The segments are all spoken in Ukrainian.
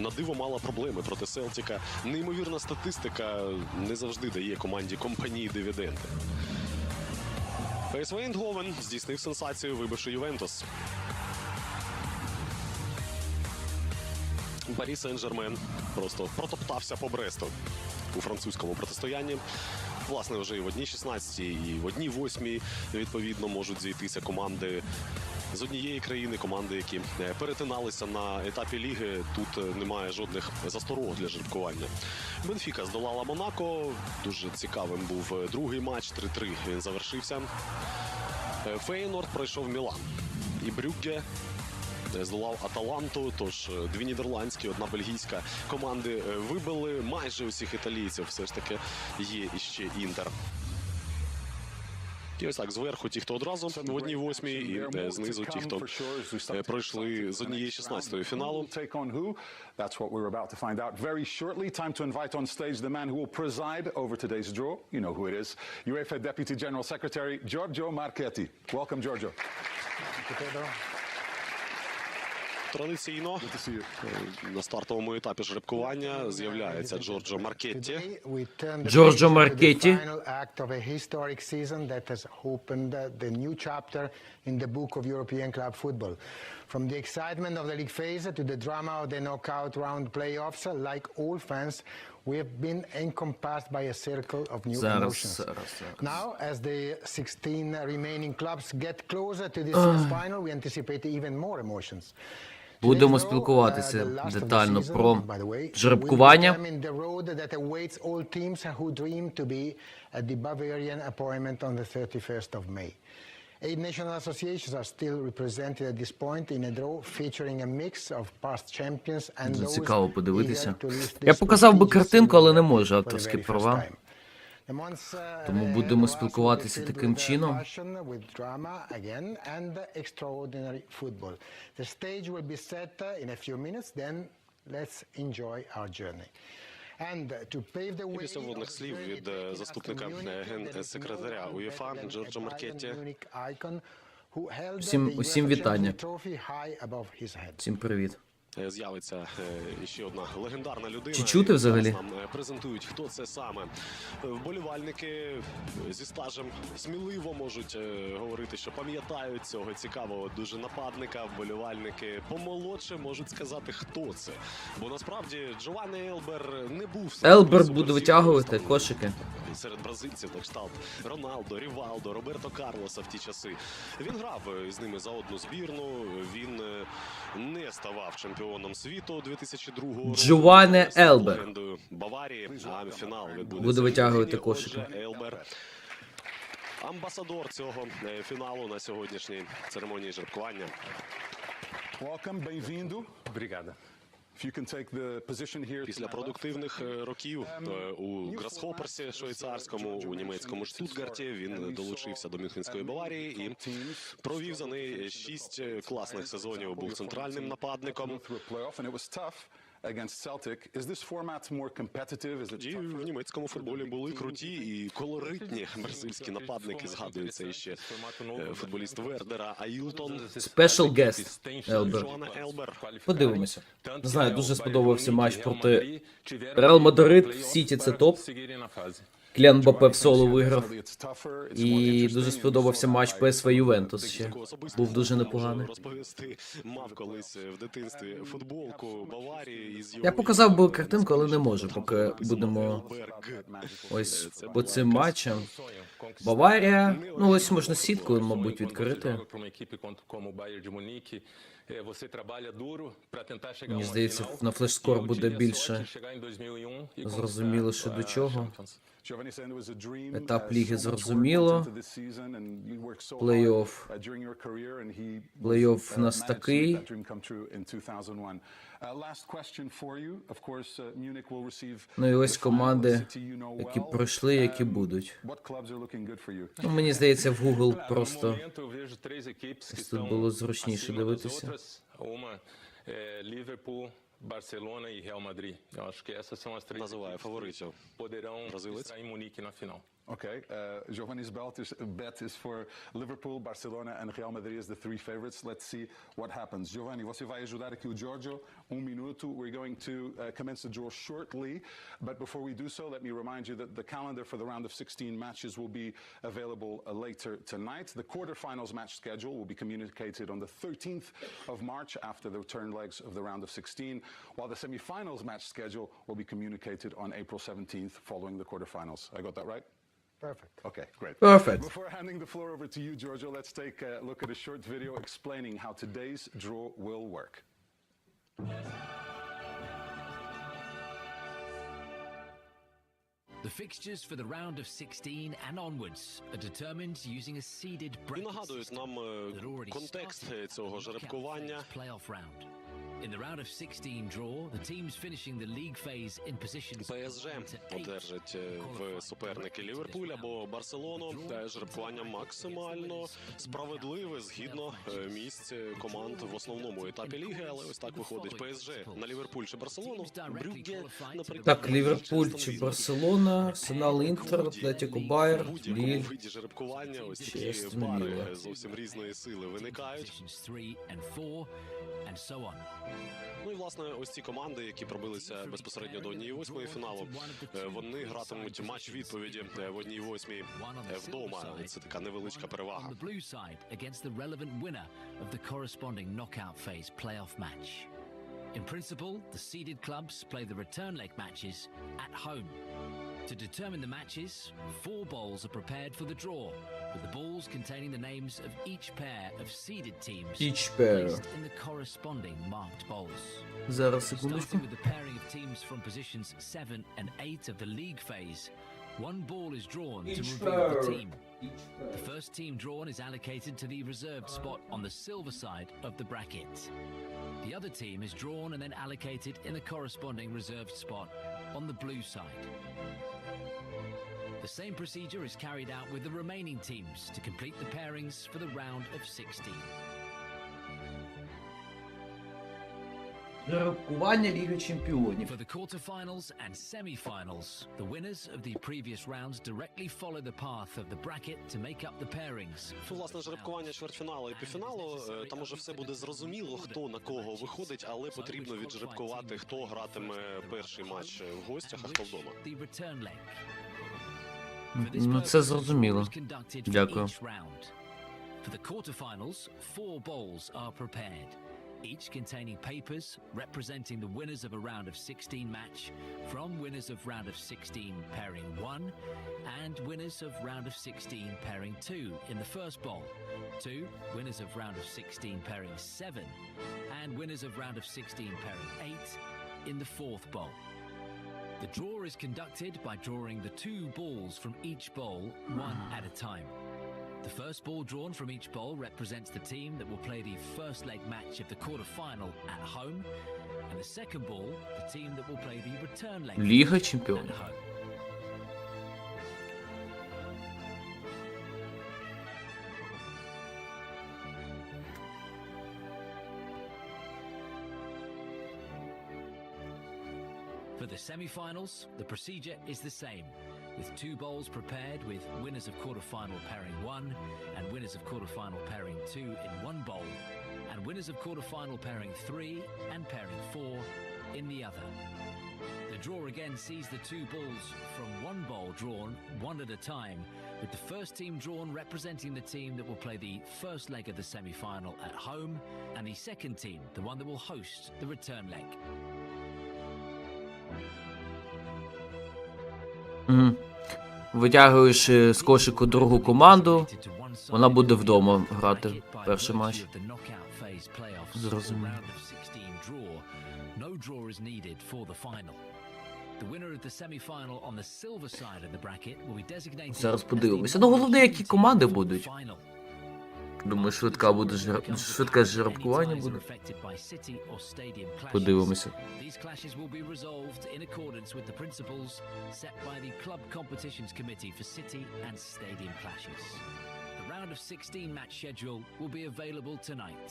на диво мала проблеми проти Селтіка. Неймовірна статистика не завжди дає команді компанії дивіденди. ПСВ Ейндговен здійснив сенсацію, вибивши Ювентус. Парі Сен-Жермен просто протоптався по Бресту у французькому протистоянні. Власне, вже і в одній 16 і в одній 8 відповідно можуть зійтися команди з однієї країни, команди, які е, перетиналися на етапі ліги. Тут е, немає жодних засторог для жеребкування. Бенфіка здолала Монако. Дуже цікавим був е, другий матч. 3-3 він завершився. Фейнорд пройшов Мілан. І Брюгге здолав Аталанту. Тож е, дві нідерландські, одна бельгійська команди е, вибили майже усіх італійців. Все ж таки є іще інтер. І ось так зверху ті, хто одразу в одній восьмій, і е, знизу ті, хто е, пройшли з однієї 16-ї фіналу. That's what we're about to find out very shortly. Time to invite on stage the man who will preside over today's draw. You know who it is. UEFA Deputy General Secretary Giorgio Marchetti. Welcome, Giorgio. Традиційно to see you. е, на стартовому етапі жеребкування з'являється Джорджо Маркетті. Giorgio Marchetti. Final act of a historic season that has opened uh, the new chapter in the book of European club football. From the excitement of the league phase to the drama of the knockout round playoffs, like all fans, we have been encompassed by a circle of new Зараз, emotions. зараз, зараз. Now, as the 16 remaining clubs get closer to this year's final, we anticipate even more emotions. Будемо спілкуватися uh, детально про жеребкування. will determine the road that awaits all teams who dream to be at the Bavarian appointment on the 31st of May. Eight national associations are still represented at this point in a draw featuring a mix of past champions and those цікаво подивитися. Я показав би картинку, але не можу, авторські права. time. The months, uh, Тому будемо спілкуватися таким uh, чином. uh, uh, Після слів від, е, заступника, to е, Munich, ген- there is no секретаря one УЄФА Bayern Маркетті. Усім UEFA вітання. Всім привіт. Е, З'явиться е, ще одна легендарна людина. Чи чути взагалі? Нам е, презентують, хто це саме. Вболівальники зі стажем сміливо можуть говорити, що пам'ятають цього цікавого дуже нападника. Вболівальники помолодше можуть сказати, хто це. Бо насправді Джованни Елбер не був Елберт буде витягувати кошики. серед бразильців, на кшталт Роналдо, Рівалдо, Роберто Карлоса в ті часи. Він грав з ними за одну збірну. Він не ставав чемпіоном світу 2002 року. Джоване Елбер. Баварії, а фінал відбудеться. Буде витягувати кошики. Елбер. Амбасадор цього е, фіналу на сьогоднішній церемонії жеребкування. Welcome, bem-vindo. Obrigada. Після продуктивних е, років е, у Грасхоперсі швейцарському, у німецькому Штутгарті він долучився до Мюнхенської Баварії і провів за неї шість е, класних сезонів. Був центральним нападником. Through a playoff, and it was against Celtic. Is this format more competitive? Is it І в німецькому футболі були круті і колоритні бразильські нападники. Згадується іще е, футболіст Вердера Айлтон. Спешл гест Елбер. Подивимося. Не знаю, дуже сподобався матч проти Реал Мадрид. В Сіті це топ. Клян в соло виграв. І дуже сподобався матч. ПСВ Ювентус ще. Був дуже непоганий. Мав колись в дитинстві футболку Баварії із Я показав би картинку, але не можу, поки будемо ось по цим матчам. Баварія, ну ось можна сітку, мабуть, відкрити. Мені здається, на флеш-скор буде більше Зрозуміло, що до чого. Етап uh, ліги зрозуміло. Плей-офф. uh, Плей-офф uh, в нас такий. make that dream come true in 2001. Uh, last question for you. Of course, uh, Munich will receive Ну і ось команди, які пройшли, які Um, будуть. Ну, мені здається, в Google просто тут було зручніше дивитися. Barcelona e Real Madrid. Eu acho que essas são as três Brasil, é que então. poderão Brasil, estar em Munique na final. Okay, uh, Giovanni's belt is, bet is for Liverpool, Barcelona and Real Madrid as the three favorites. Let's see what happens. Giovanni, você vai ajudar aqui o Giorgio. Um minuto. We're going to uh, commence the draw shortly. But before we do so, let me remind you that the calendar for the round of 16 matches will be available uh, later tonight. The quarterfinals match schedule will be communicated on the 13th of March after the return legs of the round of 16, while the semifinals match schedule will be communicated on April 17th following the quarterfinals. I got that right? Perfect. Okay, great. Perfect. Before handing the floor over to you, Giorgio, let's take a look at a short video explaining how today's draw will work. The fixtures for the round of 16 and onwards are determined using a seeded І bracket нагадують system нам е, that already контекст started е, цього the knockout жеребкування. phase playoff round. In the round of 16 draw, the teams finishing the league phase in positions ПСЖ одержать е, в суперники Ліверпуль або Барселону. Та жеребкування максимально справедливе згідно е, місць команд в основному етапі ліги. Але ось так виходить ПСЖ на Ліверпуль чи Барселону. Брюгге, наприклад. Так, Ліверпуль чи Барселона, Арсенал, Інтер, Атлетіко Байер, будь-якому Ліль. виді жеребкування ось такі пари е, зовсім різної сили виникають. Positions 3 and 4 and so on. Ну і власне, ось ці команди, які пробилися безпосередньо до однієї восьмої фіналу, е, вони гратимуть матч відповіді е, в одній восьмій е, вдома. Це така невеличка перевага. In principle, the seeded clubs play the return leg matches at home. To determine the matches, four bowls are prepared for the draw, with the balls containing the names of each pair of seeded teams Each pair. placed in the corresponding marked bowls. Зараз секундочку. Starting with the pairing of teams from positions 7 and 8 of the league phase, one ball is drawn to Each reveal the pair. team. The first team drawn is allocated to the reserved spot on the silver side of the bracket. The other team is drawn and then allocated in the corresponding reserved spot on the blue side. The same procedure is carried out with the remaining teams to complete the pairings for the round of 16. Жеребкування Ліги Чемпіонів. For the quarterfinals and semi-finals, the winners of the previous rounds directly follow the path of the bracket to make up the pairings. Ну, власне, жеребкування чвертьфіналу і півфіналу. е, Там уже все буде зрозуміло, хто на кого виходить, але потрібно віджеребкувати, хто гратиме перший матч в гостях, а хто вдома. The return leg. Ну, це зрозуміло. Дякую. For the quarterfinals, four bowls are prepared, each containing papers representing the winners of a round of 16 match from winners of round of 16 pairing 1 and winners of round of 16 pairing 2 in the first bowl, two winners of round of 16 pairing 7 and winners of round of 16 pairing 8 in the fourth bowl. The draw is conducted by drawing the two balls from each bowl one at a time. The first ball drawn from each bowl represents the team that will play the first leg match of the quarter-final at home, and the second ball, the team that will play the return leg Ліга match at Чемпіонів. home. The semi-finals, the procedure is the same, with two bowls prepared with winners of quarter-final pairing 1 and winners of quarter-final pairing 2 in one bowl, and winners of quarter-final pairing 3 and pairing 4 in the other. The draw again sees the two balls from one bowl drawn one at a time, with the first team drawn representing the team that will play the first leg of the semi-final at home, and the second team, the one that will host the return leg. Витягуєш е, з кошику другу команду. Вона буде вдома грати перший матч. Designated Зараз подивимося. Ну, головне, які команди будуть. Думаю, швидка буде жер- швидке жеребкування буде. Подивимося. Round of 16 match schedule will be available tonight.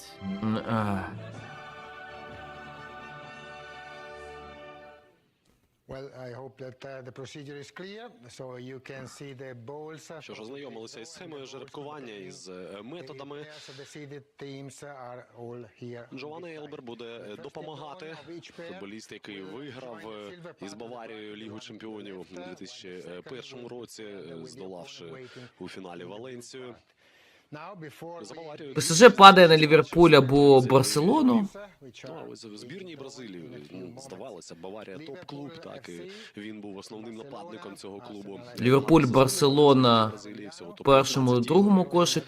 Що ж, ознайомилися із схемою жеребкування із е, методами. Джованни Елбер буде е, допомагати. Футболіст, який виграв е, із Баварією Лігу чемпіонів у 2001 році, здолавши у фіналі Валенсію. ПСЖ падає на Ліверпуль або Барселону. Ну, в збірній Бразилії ну, здавалося, Баварія топ-клуб, так і він був основним нападником цього клубу. Ліверпуль, Барселона першому, другому кошик.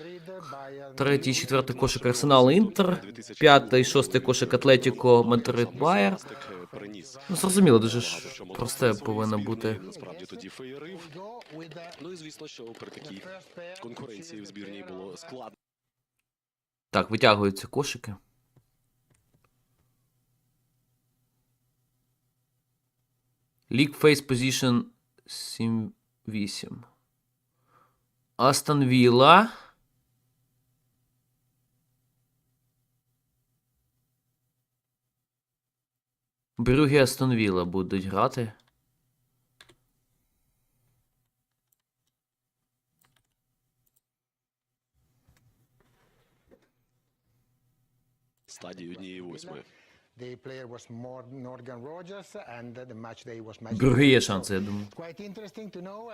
Третій, четвертий кошик Арсенал Інтер. П'ятий, шостий кошик Атлетіко Мадрид Байер. приніс. Ну, зрозуміло, дуже ж просте повинно бути. Насправді тоді феєрив. Ну і звісно, що при такій конкуренції в збірній було складно. Так, витягуються кошики. League Face Position 7-8. Астон Вілла. Брюгі Астон Вілла будуть грати.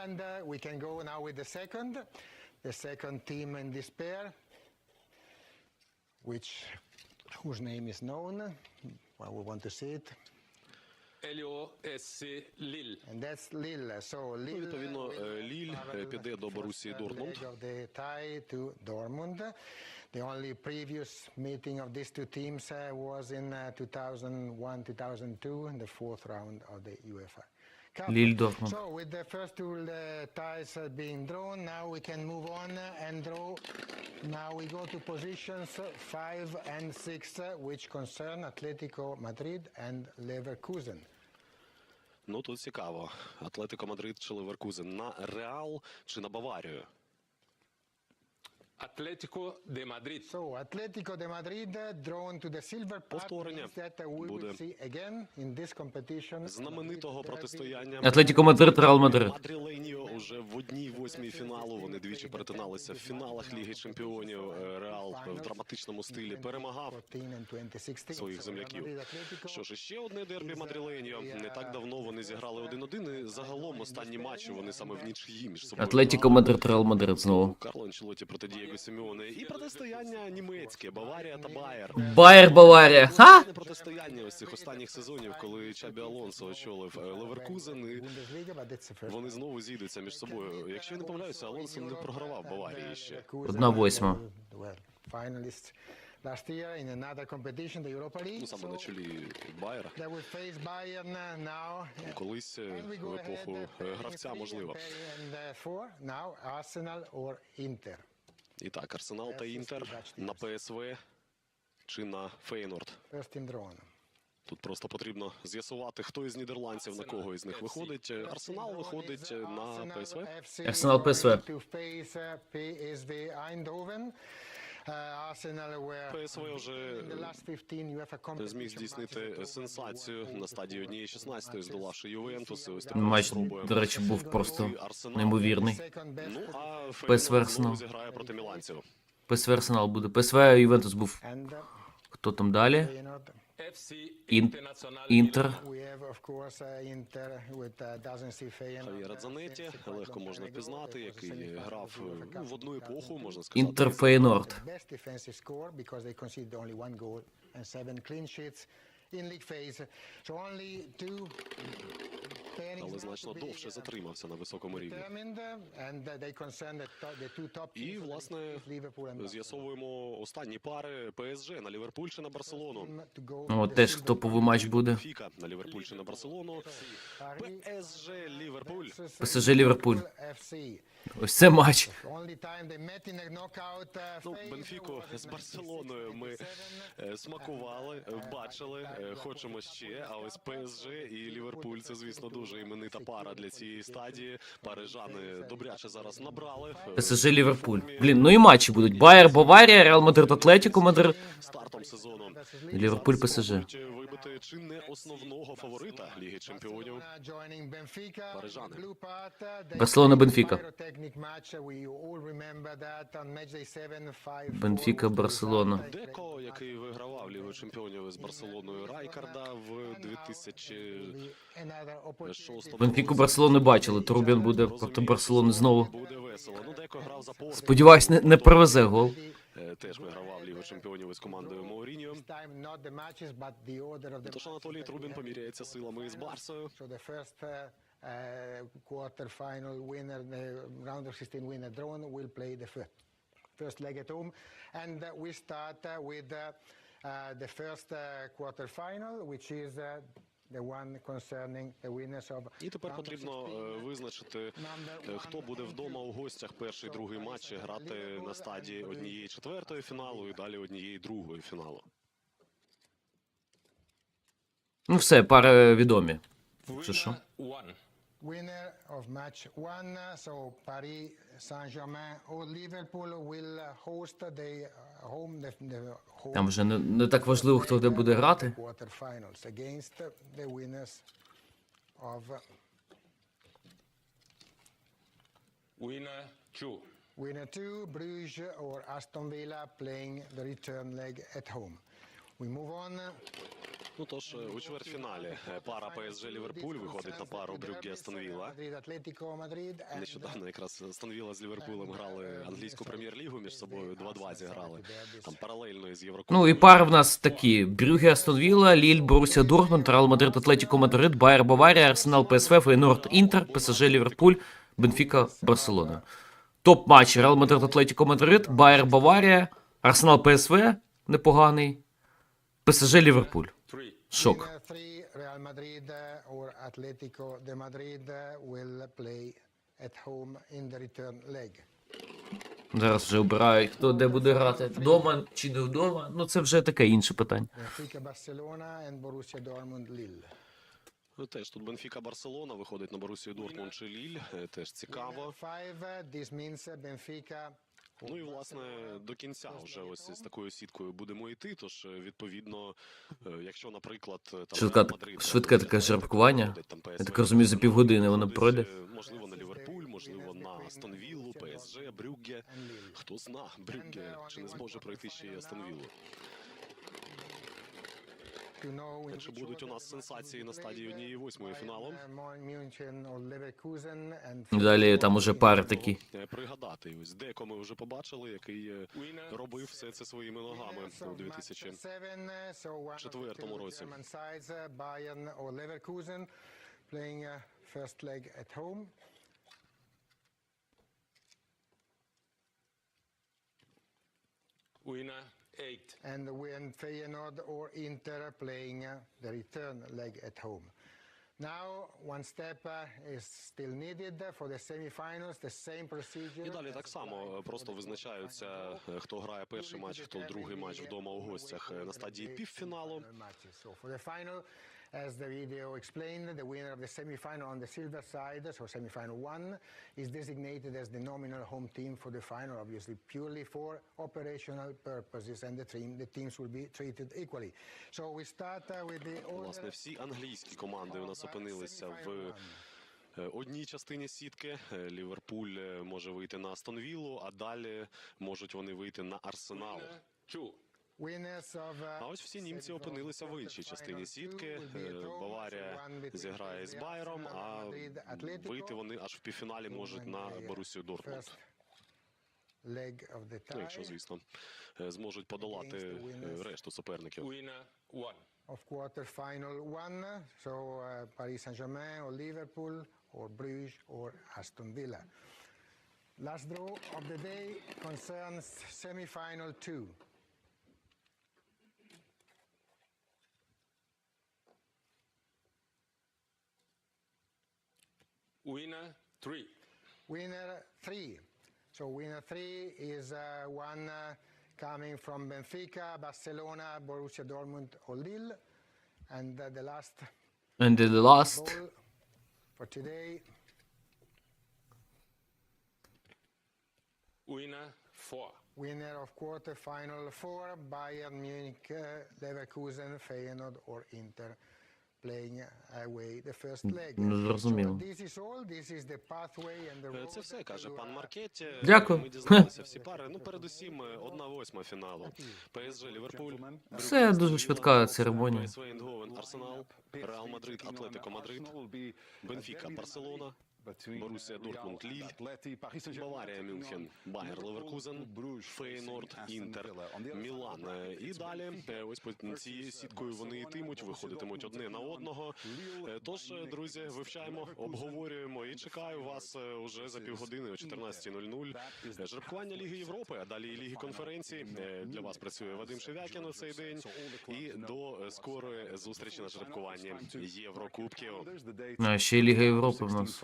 and uh, we can go now with the second, the second team in this pair, which whose name is known. Well, we want to see it, LOSC Lille. and that's Lille. So Lille. відповідно, will е, Ліль, travel е, піде до first, Борусії uh, Дортмунд. leg of the tie to Dortmund. The only previous meeting of these two teams uh, was in uh, 2001-2002 in the fourth round of the UEFA Lille Dortmund. So with the first two uh, ties uh, being drawn, now we can move on uh, and draw. Now we go to positions uh, five and six, uh, which concern Atletico Madrid and Leverkusen. Ну тут цікаво. Атлетико Мадрид чи Леверкузен на Реал чи на Баварію? Madrid uh, drawn to the silver Повторення uh, буде again in this competition знаменитого протистояння. Атлетіко Мадрид, Реал Мадрид. Мадріленіо уже в одній восьмій фіналу. Вони двічі перетиналися в фіналах Ліги Чемпіонів. Е, Реал в драматичному стилі перемагав 2014 and 2016. своїх земляків. Що Atletico ж, ще одне дербі Мадриленіо. Не так давно вони зіграли 1-1, і загалом останні матчі вони саме в нічиї між собою. Атлетіко Мадрид, Реал Мадрид знову. Карло Анчелоті проти Дієго Сімеоне. І протистояння німецьке, Баварія та Байер. Байер Баварія. Ха! Протистояння ось цих останніх сезонів, коли Чабі Алонсо очолив е, Леверкузен, і вони знову зійдуться між собою. Якщо я не помиляюся, Алонсо не програвав Баварії ще. Одна восьма. Last year in another competition, the Europa League. Ну саме на чолі Байера. now. Колись е, в епоху е, гравця можливо. Now Arsenal or Inter. І так, Арсенал та Інтер на ПСВ чи на Фейнорд. Тут просто потрібно з'ясувати, хто із нідерландців на кого із них виходить. Арсенал виходить на ПСВ. Арсенал PSV. Face uh, ПСВ вже in the last 15 UEFA competition зміг здійснити сенсацію на стадії однієї 16 здолавши Ювентус. Ось Матч, до речі, був просто неймовірний. Ну а ПСВ Арсенал. зіграє проти міланців. ПСВ Арсенал буде. ПСВ Ювентус був. Uh, Хто там далі? Інтер. Uh, uh. Хавіра uh, quite легко можна впізнати, який грав е, ну, в одну 2002. епоху, можна сказати. Інтер Фейнорд. Але значно довше uh, затримався на високому рівні. uh, uh, І, власне. З'ясовуємо останні пари ПСЖ на Ліверпуль чи на Барселону. Ну, the теж топовий матч буде. Фіка на Ліверпуль чи на Барселону. ПСЖ Ліверпуль. ПСЖ Ліверпуль. Ось це матч. Uh, Ну, Бенфіку з Барселоною ми 1997. е, смакували, е, бачили, е, хочемо ще. А ось ПСЖ і Ліверпуль це, звісно, дуже. Дуже іменита пара для цієї стадії. Парижани добряче зараз набрали. ПСЖ Ліверпуль. Блін, ну і матчі будуть. Байер, Баварія, Реал Мадрид, Атлетіко Мадрид. Стартом сезону. Ліверпуль, ПСЖ. вибити чи не основного фаворита Ліги Чемпіонів. Парижани. Барселона, Бенфіка. Бенфіка, Барселона. Деко, який вигравав Лігу Чемпіонів із Барселоною Райкарда в 2006 Бенфіку Барселону бачили. Трубін буде проти Барселони знову. Ну. Сподіваюсь, не, не привезе гол. Е, Теж вигравав Лігу Чемпіонів із командою Мауріньо. Тож Анатолій Трубін поміряється силами із Барсою. So the first uh, uh, quarter winner, the round of 16 winner drawn will play the first, first leg at home. And uh, we start uh, with uh, the first uh, quarter final, which is І тепер потрібно 16. е, визначити, е, хто буде вдома у гостях перший другий матч грати на стадії однієї четвертої фіналу і далі однієї другої фіналу. Ну все, пари відомі. Це що? Winner of match one, uh, so Paris Saint-Germain or Liverpool will uh, host the uh, home, the, the home Там вже не, не так важливо, хто де буде грати. quarterfinals against uh, the winners of uh, Winner two. winner two, Bruges or Aston Villa playing the return leg at home. We move on. Ну тож е, у чвертьфіналі е, пара ПСЖ Ліверпуль виходить на пару Брюгге and Нещодавно якраз Астон Вілла з Ліверпулем грали англійську прем'єр-лігу між собою 2-2 зіграли. Там паралельно із Єврокубком. Ну і пари в нас такі: Брюге, Астон Вілла, Ліль, Борусія Дортмунд, Реал Мадрид, Атлетіко Мадрид, Байер, Баварія, Арсенал, ПСВ, Фейнорд, Інтер, ПСЖ, Ліверпуль, Бенфіка, Барселона. Топ матчі Реал Мадрид, Атлетіко Мадрид, Байер, Баварія, Арсенал, ПСВ непоганий, ПСЖ, Ліверпуль. Шок. winner three, Real Madrid or Atletico de Madrid will play at home in the return leg. Зараз вже обирають, хто де буде грати. Вдома чи не вдома. Ну це вже таке інше питання. Benfica Barcelona and Borussia Dortmund Lille. Ну, Теж тут Бенфіка Барселона виходить на Борусію Дортмунд чи Ліль. е, Теж цікаво. Ну і власне до кінця вже ось з такою сіткою будемо йти. Тож е, відповідно, е, якщо, наприклад, е, там Швидка- Мадрид, швидке таке жеребкування. там Я так розумію, за півгодини воно пройде. Можливо, на Ліверпуль, можливо, на Астонвіллу, ПСЖ, Брюгге. Хто зна, Брюгге чи не зможе пройти ще й Астон Віллу. To know in Чи будуть у нас сенсації на стадії однієї восьмої фіналу? Далі там уже пари такі. Е, Пригадати, ось деко ми вже побачили, який е, робив все це своїми ногами у of match 2000 seven, uh, so one of the четвертому році. German uh, uh, eight. And when Feyenoord or Inter playing uh, the return leg at home. Now, one step uh, is still needed for the semi-finals, the same procedure. І далі так само е, просто визначаються, е, хто грає перший матч, хто другий матч вдома у гостях е, на стадії півфіналу. As the video explained, the winner of the semi-final on the silver side, so semi-final one, is designated as the nominal home team for the final, obviously purely for operational purposes, and the team, the teams will be treated equally. So we start uh, with the Власне, всі англійські команди у нас опинилися в е, одній частині сітки. Е, Ліверпуль е, може вийти на Астон Віллу, а далі можуть вони вийти на Арсенал. Winner uh, А ось всі німці опинилися в іншій частині сітки. Е, Баварія зіграє з Байером, а вийти вони аж в півфіналі можуть на Борусію Дортмунд. Ну, якщо, звісно, е, зможуть подолати е, решту суперників. Of quarter-final one, so uh, Paris Saint-Germain or Liverpool or Bruges or Aston Villa. Last draw of the day concerns semi-final two. Winner three. Winner three. So winner three is uh, one uh, coming from Benfica, Barcelona, Borussia Dortmund or Lille. And uh, the last And the last. For today, Winner four. winner of quarterfinal four, Bayern Munich, uh, Leverkusen, Feyenoord or Inter зрозуміло. And the Е, Це все каже пан Маркетті. Дякую. Ми дізналися всі пари. Ну, передусім, е, одна восьма фіналу. ПСЖ Ліверпуль. Це дуже швидка церемонія. ПСВ Арсенал, Реал Мадрид, Атлетико Мадрид, Бенфіка, Барселона, Борусія Дортмунд, Ліль, Баварія, Мюнхен, Байер Леверкузен, Фейнорд, Інтер, Мілан. І далі, е, ось по цією сіткою вони йтимуть, виходитимуть одне на одного. Е, Тож, друзі, вивчаємо, обговорюємо і чекаю вас е, уже за півгодини о 14.00. Е, Жеребкування Ліги Європи, а далі і Ліги конференцій. Е, Для вас працює Вадим Шевякін у цей день. І до скорої зустрічі на жеребкуванні Єврокубків. А ще Ліга Європи в нас.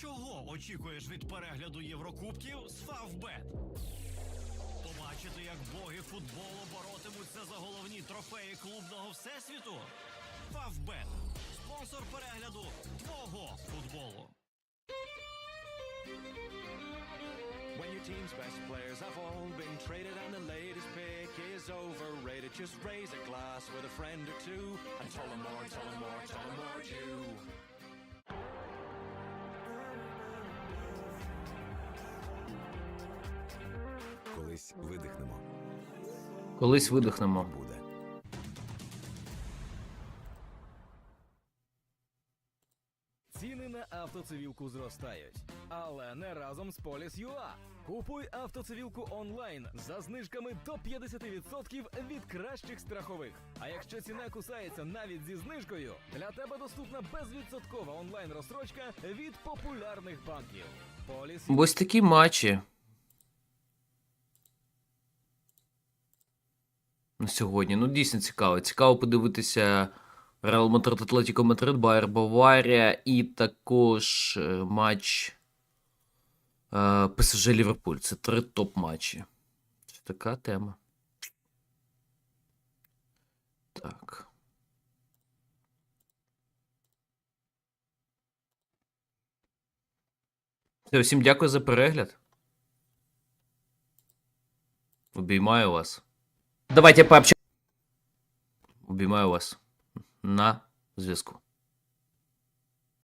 Чого очікуєш від перегляду Єврокубків з Фавбет? Побачити, як боги футболу боротимуться за головні трофеї клубного всесвіту? Фавбет спонсор перегляду твого футболу. When your team's best players have all been traded and the latest pick is overrated, just raise a glass with a friend or two and tell them more, tell them more, tell them more you. Видихнемо. Колись видихнемо. Буде. Ціни на автоцивілку зростають, але не разом з Polis.ua. Купуй автоцивілку онлайн за знижками до 50% від кращих страхових. А якщо ціна кусається навіть зі знижкою, для тебе доступна безвідсоткова онлайн розстрочка від популярних банків. Polis.ua. Ось такі матчі. На сьогодні. Ну, дійсно цікаво. Цікаво подивитися Реал Мадрид, Атлетіко Мадрид, Байер Баварія і також е, матч е, ПСЖ Ліверпуль. Це три топ-матчі. Це така тема. Так. Все, всім дякую за перегляд. Обіймаю вас. Давайте пообщаемся. Обіймаю вас. На зв'язку.